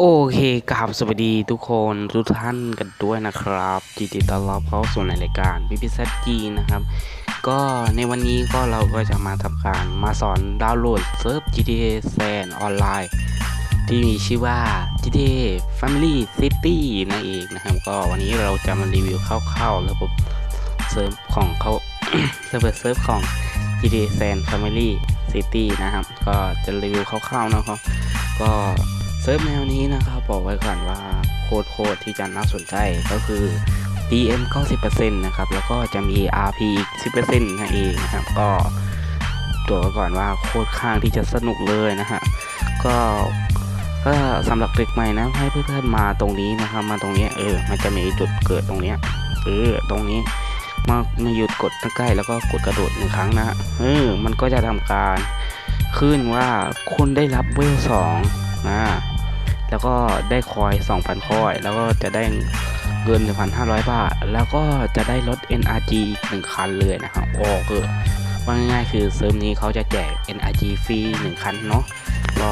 โอเคครับสวัสดีทุกคนทุกท่านกันด้วยนะครับยินดีต้อนรับเข้าสู่ในรายการพิพิธจีนะครับ ก็ในวันนี้ก็เราก็จะมาทำการมาสอนดาวน์โหลดเซิร์ฟ GTA San ออนไลน์ ที่มีชื่อว่า GTA Family City นั่นเองนะครับ ก็วันนี้เราจะมารีวิวคร่าวๆระบบเซิร์ฟของเขาเซิร์ฟเซิร์ฟของ GTA San Family City นะครับ ก็จะรีวิวคร่าวๆนะครับ ก็ เซิร์ฟแนวนี้นะครับบอกไว้ก่อนว่าโคตรโคตรที่จะน่าสนใจก็คือ DM 90%นะครับ แล้วก็จะมี RP อีก 10%นั่นเองนะครับ ก็ตัวก่อนว่าโคตรข้างที่จะสนุกเลยนะฮะก็ก็สำหรับเด็กใหม่นะให้เพื่อนๆมาตรงนี้นะครับ มาตรงนี้เออ มันจะมีจุดเกิดตรงเนี้ยเออตรงนี้มามาหยุดกดใกล้แล้วก็กดกระโดดหนึ่งครั้งนะฮะเออมันก็จะทำการขึ้นว่าคุณได้รับเวลสองนะ แล้วก็ได้คอย 2,000 คอย แล้วก็จะได้เงิน1,500 บาท แล้วก็จะได้รถ NRG อีกหนึ่งคันเลยนะครับโอ้คือว่าง่ายๆคือเซิร์ฟนี้เขาจะแจก NRG ฟรี1คันเนาะก็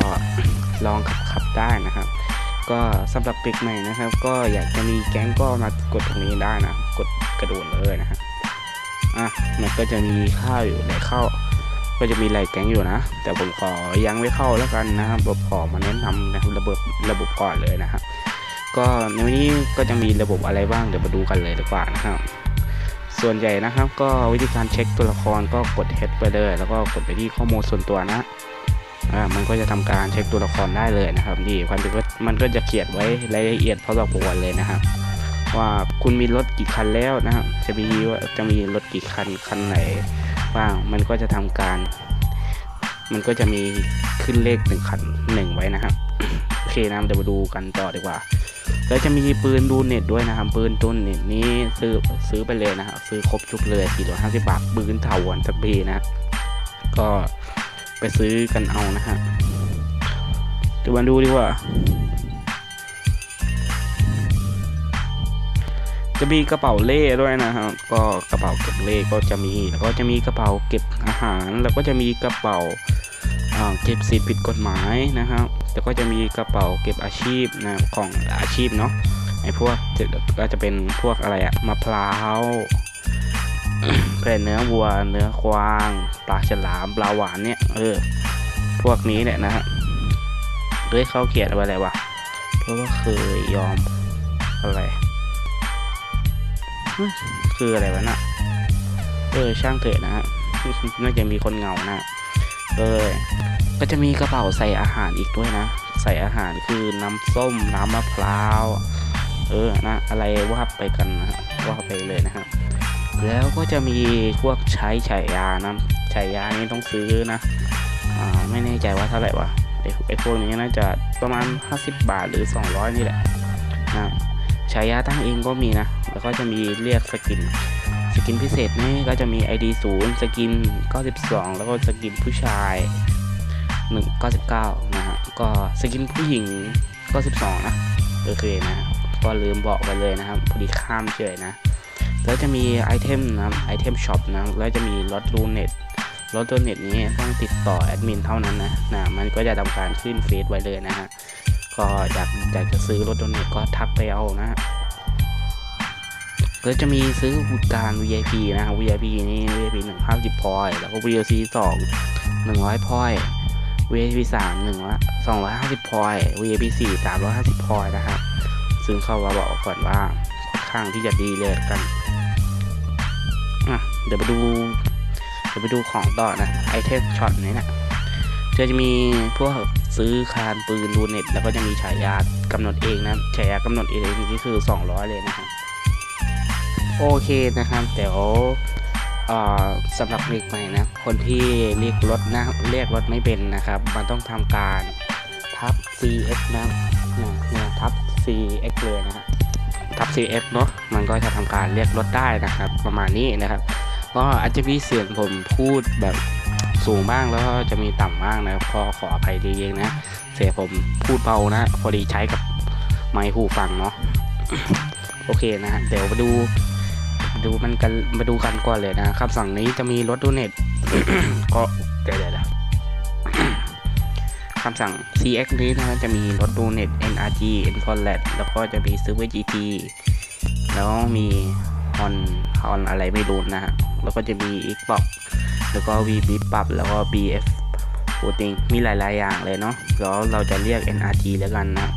ลองขับขับได้นะครับ ก็สำหรับเด็กใหม่นะครับ ก็อยากจะมีแก๊งก็มากดตรงนี้ได้นะ กดกระโดดเลยนะครับอะมันก็จะมีข้าวอยู่ในข้าว ก็จะมีหลายแก๊งอยู่นะ แต่ผมขอยังไม่เข้าแล้วกันนะครับผมขอมาแนะนำนะครับระบบระบบก่อนเลยนะครับก็ในวันนี้ก็จะมีระบบอะไรบ้างเดี๋ยวมาดูกันเลยดีกว่านะครับ ส่วนใหญ่นะครับ ก็วิธีการเช็คตัวละครก็กด H ไปเลย แล้วก็กดไปที่ข้อมูลส่วนตัวนะอ่ามันก็จะทำการเช็คตัวละครได้เลยนะครับนี่ความจริงมันก็จะเขียนไว้รายละเอียดพอสมควรเลยนะครับ ว่าคุณมีรถกี่คันแล้วนะครับจะมีว่าจะมีรถกี่คันคันไหน บ้างมันก็จะทำการ มันก็จะมีขึ้นเลขหนึ่งคันหนึ่งไว้นะครับโอเคนะเดี๋ยวมาดูกันต่อดีกว่าแล้วจะมีปืนดูเน็ตด้วยนะครับปืนตุนเน็ตนี้ซื้อซื้อไปเลยนะครับซื้อครบชุดเลย450บาทปืนเถาวันสักปีนะก็ไปซื้อกันเอานะฮะเดี๋ยวมาดูดีกว่า จะมีกระเป๋าเล่ด้วยนะครับ ก็กระเป๋าเก็บเล่ก็จะมี แล้วก็จะมีกระเป๋าเก็บอาหาร แล้วก็จะมีกระเป๋าเก็บสิทธิ์ผิดกฎหมายนะครับ แล้วก็จะมีกระเป๋าเก็บอาชีพนะของอาชีพเนาะ ไอ้พวกก็จะเป็นพวกอะไรอะมะพร้าวเป็นเนื้อวัว เนื้อควาง ปลาฉลาม ปลาหวานเนี่ย เออ พวกนี้แหละนะฮะเฮ้ยเขาเขียนอะไรวะ เพราะว่าเคยยอมอะไร คืออะไรวะน่ะ เออช่างเถอะนะฮะน่าจะมีคนเงานะเออก็จะมีกระเป๋าใส่อาหารอีกด้วยนะ ใส่อาหารคือน้ำส้มน้ำมะพร้าว เออนะอะไรว่าไปกันนะฮะว่าไปเลยนะครับแล้วก็จะมีพวกใช้ฉายานะฉายานี้ต้องซื้อนะอ่าไม่แน่ใจว่าเท่าไหร่วะไอ้ไอ้พวกนี้น่าจะประมาณ 50 บาทหรือ 200 นี่แหละนะ ฉายาตั้งเองก็มีนะ แล้วก็จะมีเรียกสกิน สกินพิเศษนี่ก็จะมี ID 0สกิน 92 แล้วก็สกินผู้ชาย 199 นะฮะ ก็สกินผู้หญิง 92 นะโอเคนะ ก็ลืมบอกไปเลยนะครับ พอดีข้ามเฉยนะ แล้วจะมีไอเทมนะไอเทมช็อปนะ แล้วจะมีรถรูเน็ตรถรูเน็ตนี้ต้องติดต่อแอดมินเท่านั้นนะนะ มันก็จะทำการขึ้นเฟซไว้เลยนะฮะ ก็อยากอยากจะซื้อรถรูเน็ตก็ทักไปเอานะฮะแล้วจะมีซื้อบริการ VIP นะฮะ VIP นี่ VIP 1 50พอยแล้วก็ VLC 2 100พอยต์ VIP 3 1ละ250พอยต์ VIP 4 350พอยต์นะครับซึ่งเข้าว่าบอกก่อนว่าค่อนข้างที่จะดีเลยกันอะเดี๋ยวไปดู เดี๋ยวไปดูของต่อนะไอเทมช็อตนี้นะ ก็จะมีพวกซื้อคานปืนรูเน็ต แล้วก็จะมีฉายากำหนดเองนะฉายากำหนดเองนี่คือ 200 เลยนะครับ โอเคนะครับเดี๋ยวสำหรับเด็กใหม่นะคนที่เรียกรถนะเรียกรถไม่เป็นนะครับ มันต้องทำการทับ CX นะนะเนี่ยทับ CX เลยนะฮะทับ CX เนาะมันก็จะทำการเรียกรถได้นะครับ ประมาณนี้นะครับ ก็อาจจะมีเสียงผมพูดแบบ สูงบ้างแล้วก็จะมีต่ำบ้างนะขอขออภัยเองนะเสียผมพูดเบานะพอดีใช้กับไมค์หูฟังเนาะโอเคนะฮะเดี๋ยวมาดู ดูมันกันมาดูกันก่อนเลยนะครับสั่งนี้จะมีรถดูเน็ตก็เดี๋ยวเดี๋ยวคำสั่ง cx นี้นะครับจะมีรถดูเน็ต nrg nconlat แล้วก็จะมี server gt แล้วมีฮอนฮอนอะไรไม่รู้นะฮะแล้วก็จะมี xbox แล้วก็ v b ปรับแล้วก็ bf โ o ติงมีหลาย ๆ อย่างเลยเนาะแล้วเราจะเรียก nrg แล้วกันนะ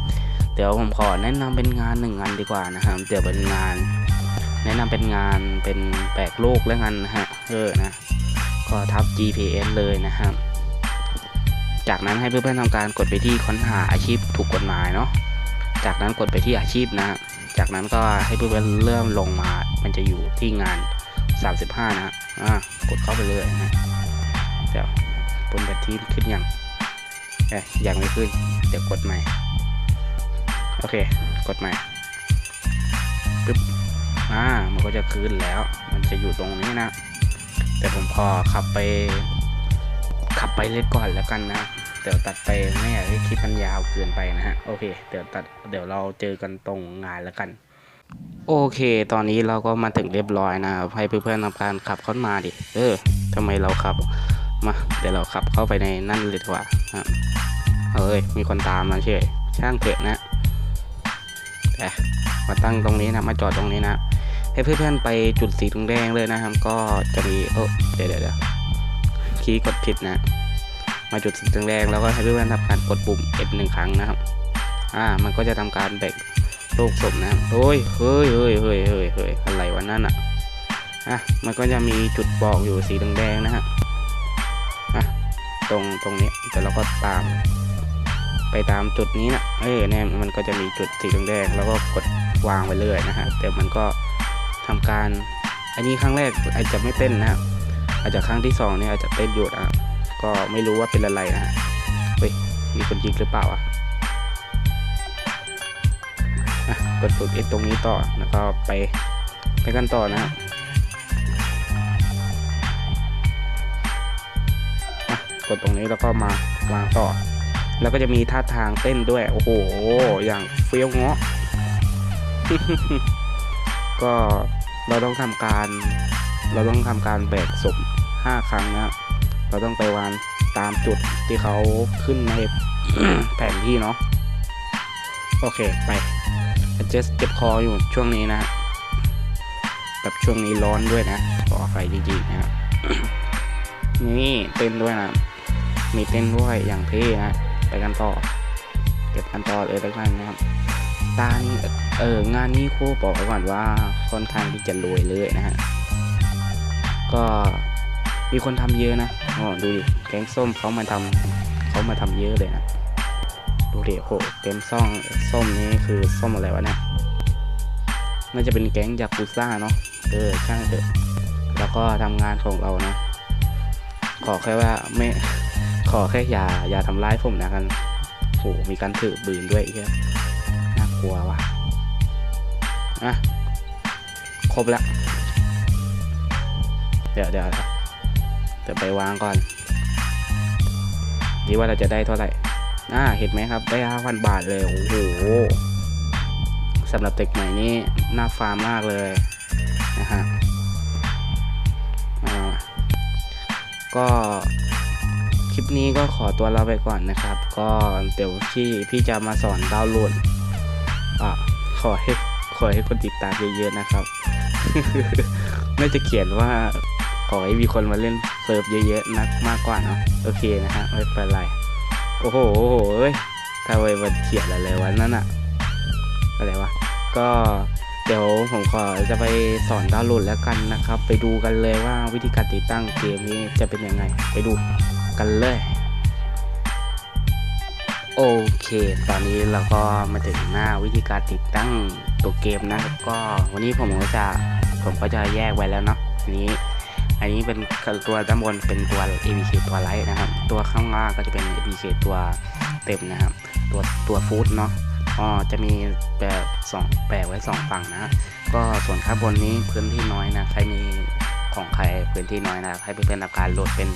เดี๋ยวผมขอแนะนำเป็นงานหนึ่งงานดีกว่านะครับเดี๋ยวเป็นงาน แนะนำเป็นงานเป็นแปลกโลกแล้วกันนะฮะเออนะก็ทับ GPS เลยนะครับ จากนั้นให้เพื่อนๆทำการกดไปที่ค้นหาอาชีพถูกกฎหมายเนาะจากนั้นกดไปที่อาชีพนะ จากนั้นก็ให้เพื่อนๆเริ่มลงมา มันจะอยู่ที่งาน 35 นะฮะอ่ากดเข้าไปเลยนะเดี๋ยวบนแบตที่ขึ้นยังเอ๊ะยังไม่ขึ้น เดี๋ยวกดใหม่ โอเค กดใหม่ปึ๊บอ่ามันก็จะขึ้นแล้ว มันจะอยู่ตรงนี้นะ แต่ผมพอขับไป ขับไปเล่นก่อนแล้วกันนะเดี๋ยวตัดไปไม่อยากให้คลิปมันยาวเกินไปนะฮะ โอเค เดี๋ยวตัด เดี๋ยวเราเจอกันตรงงานแล้วกัน โอเค ตอนนี้เราก็มาถึงเรียบร้อยนะครับ ให้เพื่อนๆทำการขับเข้ามาดิ เออทำไมเราขับ มา เดี๋ยวเราขับเข้าไปในนั่นเลยดีกว่าครับเอ้ย มีคนตามมาเฉยช่างเถอะนะแต่มาตั้งตรงนี้นะ มาจอดตรงนี้นะ ให้เพื่อนๆไปจุดสีแดงเลยนะครับ ก็จะมีเออเดี๋ยวเดี๋ยวคีย์กดผิดนะ มาจุดสีแดงแล้วก็ให้เพื่อนๆทำการกดปุ่ม F หนึ่งครั้งนะครับ อ่า มันก็จะทำการแบ่ง โลกศพนะโอ้ยเฮ้ยเฮ้ยเฮ้ยเฮ้ยเฮ้ยอะไรวะนั่นอะอะมันก็จะมีจุดบอกอยู่สีแดงๆนะฮะอะตรงตรงนี้เดี๋ยวเราก็ตาม ไปตามจุดนี้นะเอ้ยเนี่ยมันก็จะมีจุดสีแดงๆแล้วก็กดวางไปเรื่อยนะฮะแต่มันก็ทำการอันนี้ครั้งแรกอาจจะไม่เต้นนะฮะอาจจะครั้งที่สองเนี่ยอาจจะเต้นอยู่ะก็ไม่รู้ว่าเป็นอะไรนะฮะเฮ้ยมีคนยิงหรือเปล่าอะ กดปุ่มเอตรงนี้ต่อแล้วก็ไปไปกันต่อนะฮะกดตรงนี้แล้วก็มาวางต่อ แล้วก็จะมีท่าทางเต้นด้วย โอ้โห อย่างเฟี้ยวเงาะ ก็เราต้องทำการ เราต้องทำการแบกศพห้าครั้งนะ เราต้องไปวางตามจุดที่เขาขึ้นในแผนที่เนาะ โอเค ไป เจสเจ็บคออยู่ช่วงนี้นะแบบช่วงนี้ร้อนด้วยนะขอไฟจริงๆนะครับนี่เต้นด้วยนะมีเต้นด้วยอย่างเท่นะไปกันต่อเก็บกันต่อเลยแล้วกันนะครับตานี้เอองานนี้ครูบอกไว้ก่อนว่าค่อนข้างที่จะรวยเลยนะฮะก็มีคนทำเยอะนะอ๋อดูดิแกงส้มเขามาทำเขามาทำเยอะเลยนะ ดูดิโหเต็มซ่องส้มนี้คือส้มอะไรวะเนี่ยน่าจะเป็นแก๊งยากุซ่าเนาะเออช่างเถอะแล้วก็ทำงานของเรานะ ขอแค่ว่าไม่ขอแค่อย่าอย่าทำร้ายผมนะกันโหมีการถือปืนด้วยอีกแล้วน่ากลัวว่ะอะครบแล้วเดี๋ยวเดี๋ยวเดี๋ยวไปวางก่อนดีว่าเราจะได้เท่าไหร่ อ่าเห็นไหมครับได้ห้าพันบาทเลย โอ้โหสำหรับเด็กใหม่นี่น่าฟาร์มมากเลยนะฮะก็คลิปนี้ก็ขอตัวลาไปก่อนนะครับ ก็เดี๋ยวพี่พี่จะมาสอนดาวน์โหลดอะขอให้ขอให้คนติดตามเยอะๆนะครับ น่าจะเขียนว่าขอให้มีคนมาเล่นเซิร์ฟเยอะๆนักมากกว่าเนาะโอเคนะฮะไม่เป็นไร โอ้โหโอ้โหเอ้ยทำไมมันเขียนอะไรวะนั่นอะอะไรวะ ก็เดี๋ยวผมขอจะไปสอนดาวน์โหลดแล้วกันนะครับ ไปดูกันเลยว่าวิธีการติดตั้งเกมนี้จะเป็นยังไง ไปดูกันเลย โอเค ตอนนี้เราก็มาถึงหน้าวิธีการติดตั้งตัวเกมนะครับ ก็วันนี้ผมก็จะผมก็จะแยกไว้แล้วเนาะนนี้ อันนี้เป็นตัวด้านบนเป็นตัว APK ตัวไลท์นะครับ ตัวข้างล่างก็จะเป็น APK ตัวเต็มนะครับ ตัวตัวฟูดเนาะอ๋อจะมีแบบสองแปะไว้สองฝั่งนะ ก็ส่วนข้างบนนี้พื้นที่น้อยนะใครมีของใครพื้นที่น้อยนะให้เพื่อนๆทำการโหลดเป็น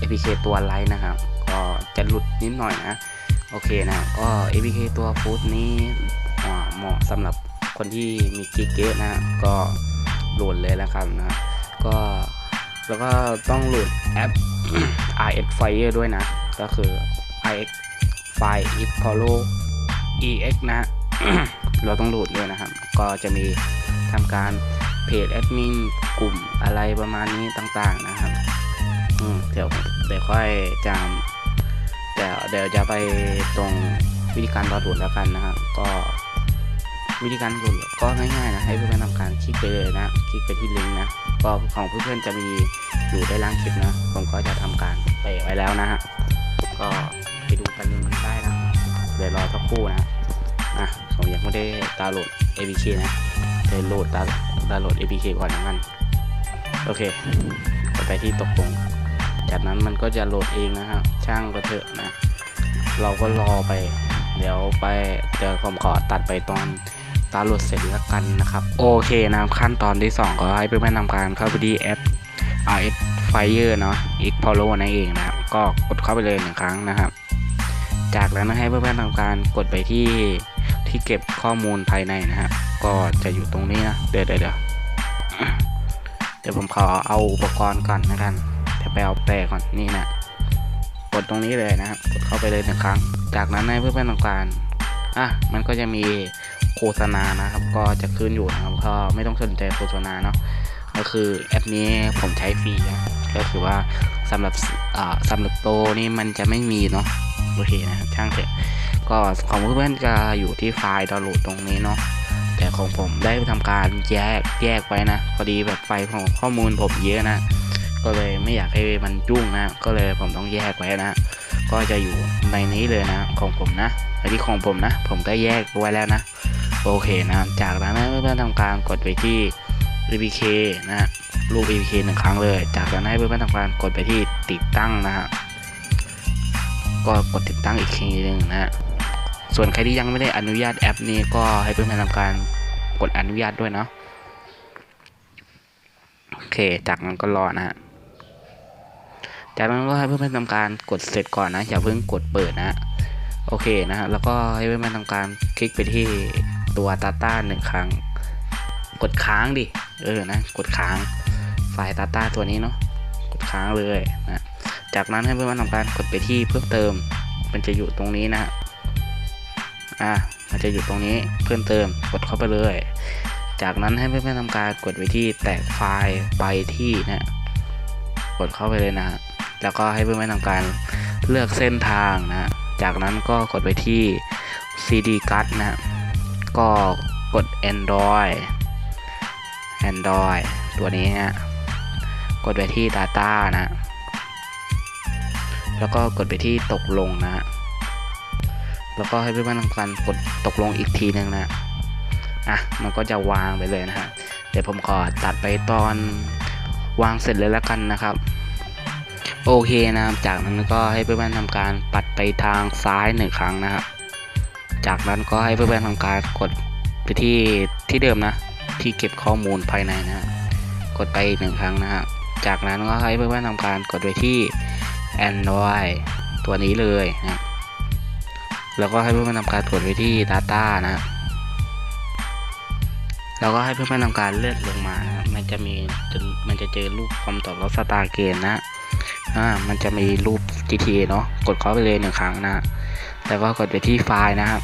APK ตัวไลท์นะครับ ก็จะหลุดนิดหน่อยนะ โอเคนะ ก็ APK ตัวฟูดนี้เหมาะสำหรับคนที่มีกิกเกะนะ ก็โหลดเลยแล้วกันนะ ก็ แล้วก็ต้องโหลดแอป RX Fire ด้วยนะ ก็คือ RX ไฟล์ i p o l o ex นะ เราต้องโหลดด้วยนะครับ ก็จะมีทำการเพจแอดมินกลุ่มอะไรประมาณนี้ต่างๆนะครับเดี๋ยวเดี๋ยวค่อยจำเดี๋ยวเดี๋ยวจะไปตรงวิธีการดาวน์โหลดแล้วกันนะครับ ก็ วิธีการโหลดก็ง่ายๆนะให้เพื่อนๆทำการคลิกไปเลยนะคลิกไปที่ลิงก์นะก็ของเพื่อนๆจะมีอยู่ได้ล่างคลิปนะผมก็จะทำการเปะไว้แล้วนะฮะก็ไปดูกันได้นะเดี๋ยวรอสักครู่นะอะผมยังไม่ได้ดาวน์โหลด APK นะเดี๋ยวโหลดดาวดาวน์โหลด APK ก่อนนะกันโอเคไปที่ตกลงจากนั้นมันก็จะโหลดเองนะครับช่างก็เถอะนะ เราก็รอไป เดี๋ยวไปเดี๋ยวผมขอตัดไปตอน ดาโหลดเสร็จแล้วกันนะครับ โอเคนะขั้นตอนที่ 2 ก็ให้เพื่อนๆทำการเข้าไปที่แอป RS Fire เนาะ X Polo นั่นเองนะครับ ก็กดเข้าไปเลยหนึ่งครั้งนะครับ จากนั้นให้เพื่อนๆทำการกดไปที่ที่เก็บข้อมูลภายในนะครับก็จะอยู่ตรงนี้นะ เดี๋ยวเดี๋ยวเดี๋ยวเดี๋ยวผมขอเอาอุปกรณ์ก่อนนะกันจะไปเอาแปรก่อนนี่นะกดตรงนี้เลยนะครับกดเข้าไปเลยหนึ่งครั้ง จากนั้นให้เพื่อนๆทำการอะมันก็จะมี โฆษณานะครับ ก็จะขึ้นอยู่นะครับก็ไม่ต้องสนใจโฆษณาเนาะก็คือแอปนี้ผมใช้ฟรีนะก็คือว่าสำหรับอ่าสำหรับโตนี่มันจะไม่มีเนาะโอเคนะครับช่างเถอะก็ของเพื่อนๆจะอยู่ที่ไฟล์ดาวน์โหลดตรงนี้เนาะแต่ของผมได้ทำการแยกแยกไว้นะพอดีแบบไฟล์ของข้อมูลผมเยอะนะ ก็เลยไม่อยากให้มันยุ่งนะก็เลยผมต้องแยกไว้นะ ก็จะอยู่ในนี้เลยนะของผมนะอันนี้ของผมนะ ผมก็แยกไว้แล้วนะ โอเคนะจากนั้นเพื่อนๆทำการกดไปที่ APK นะฮะรูป APK หนึ่งครั้งเลย จากนั้นให้เพื่อนๆทำการกดไปที่ติดตั้งนะฮะก็กดติดตั้งอีกทีหนึ่งนะฮะส่วนใครที่ยังไม่ได้อนุญาตแอปนี้ก็ให้เพื่อนๆทำการกดอนุญาตด้วยเนาะโอเค จากนั้นก็รอนะฮะจากนั้นก็ให้เพื่อนๆทำการกดเสร็จก่อนนะอย่าเพิ่งกดเปิดนะโอเคนะฮะแล้วก็ให้เพื่อนๆทำการคลิกไปที่ ตัว Data หนึ่งครั้ง กดค้างดิ เออนะ กดค้างไฟล์ Data ตัวนี้เนาะ กดค้างเลยนะ จากนั้นให้เพื่อนๆทำการกดไปที่เพิ่มเติม มันจะอยู่ตรงนี้นะ อะ มันจะอยู่ตรงนี้เพิ่มเติม กดเข้าไปเลย จากนั้นให้เพื่อนๆทำการกดไปที่แตกไฟล์ไปที่นะ กดเข้าไปเลยนะ แล้วก็ให้เพื่อนๆทำการเลือกเส้นทางนะ จากนั้นก็กดไปที่ CD card นะ ก็กด Android Android ตัวนี้ฮะกดไปที่ Data นะ แล้วก็กดไปที่ตกลงนะ แล้วก็ให้เพื่อนๆทำการกดตกลงอีกทีหนึ่งนะ อะ มันก็จะวางไปเลยนะฮะ เดี๋ยวผมขอตัดไปตอนวางเสร็จเลยแล้วกันนะครับ โอเคนะจากนั้นก็ให้เพื่อนๆทำการปัดไปทางซ้ายหนึ่งครั้งนะครับ จากนั้นก็ให้เพื่อนๆทำการกดไปที่ที่เดิมนะ ที่เก็บข้อมูลภายในนะ กดไปหนึ่งครั้งนะฮะ จากนั้นก็ให้เพื่อนๆทำการกดไปที่ Android ตัวนี้เลยนะ แล้วก็ให้เพื่อนๆทำการกดไปที่ Data นะแล้วก็ให้เพื่อนๆทำการเลื่อนลงมานะมันจะมีจะมันจะเจอรูปคอมต่อรถสตาร์เกนนะ อ่า มันจะมีรูป GTA เนาะ กดเข้าไปเลยหนึ่งครั้งนะ แล้วก็กดไปที่ไฟล์นะครับ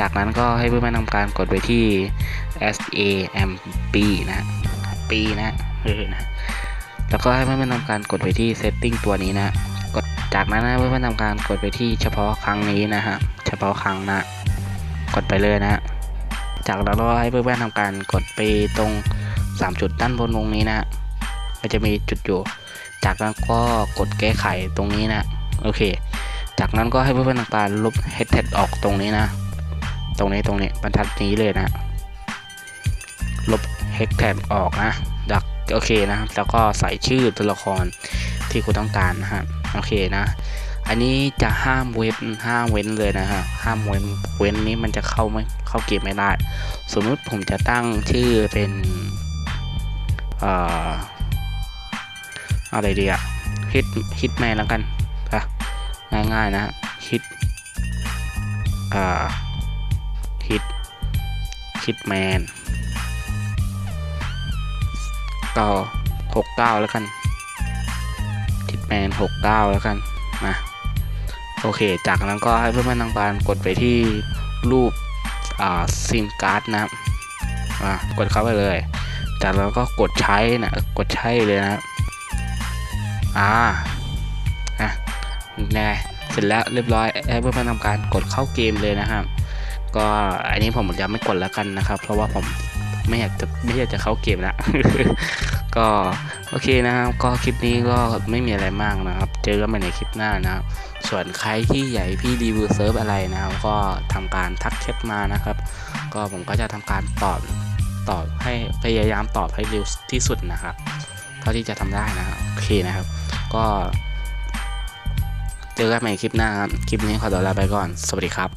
จากนั้นก็ให้เพื่อนๆทำการกดไปที่ SAMP นะปีนะเออนะแล้วก็ให้เพื่อนๆทำการกดไปที่ setting ตัวนี้นะกดจากนั้นให้เพื่อนๆทำการกดไปที่เฉพาะครั้งนี้นะฮะเฉพาะครั้งนะกดไปเลยนะจากนั้นก็ให้เพื่อนๆทำการกดไปตรง 3 จุดด้านบนตรงนี้นะมันจะมีจุดอยู่ จากนั้นก็กดแก้ไขตรงนี้นะ โอเค จากนั้นก็ให้เพื่อนๆทำการลบ headset ออกตรงนี้นะ ตรงนี้ตรงนี้บรรทัดนี้เลยนะ ลบ headset ออกนะจากโอเคนะครับ แล้วก็ใส่ชื่อตัวละครที่คุณต้องการนะฮะโอเคนะ อันนี้จะห้ามเว้นห้ามเว้นเลยนะฮะห้ามเว้นเว้นนี้มันจะเข้าไม่เข้าเกมไม่ได้ สมมติผมจะตั้งชื่อเป็นเอ่ออะไรดีอะฮิตฮิตแมนแล้วกัน ง่ายๆนะฮิตอ่าฮิตฮิตแมนก็หกเก้าแล้วกันฮิตแมนหกเก้าแล้วกันนะโอเค จากนั้นก็ให้เพื่อนๆทางการกดไปที่รูปอ่าซิมการ์ดนะครับกดเข้าไปเลย จากนั้นก็กดใช้นะ กดใช้เลยนะครับอ่า น่เสร็จแล้วเรียบร้อยให้เพื่อนทำการกดเข้าเกมเลยนะครับ ก็อันนี้ผมจะไม่กดแล้วกันนะครับ เพราะว่าผมไม่อยากจะไม่อยากจะเข้าเกมละก็โอเคนะครับ ก็คลิปนี้ก็ไม่มีอะไรมากนะครับ เจอกันใหม่ในคลิปหน้านะครับ ส่วนใครที่ให้พี่รีวิวเซิร์ฟอะไรนะครับ ก็ทำการทักแชทมานะครับ ก็ผมก็จะทำการตอบตอบให้พยายามตอบให้เร็วที่สุดนะครับ เท่าที่จะทำได้นะครับโอเคนะครับ ก็ เจอกันใหม่คลิปหน้าครับ คลิปนี้ขอตัวลาไปก่อน สวัสดีครับ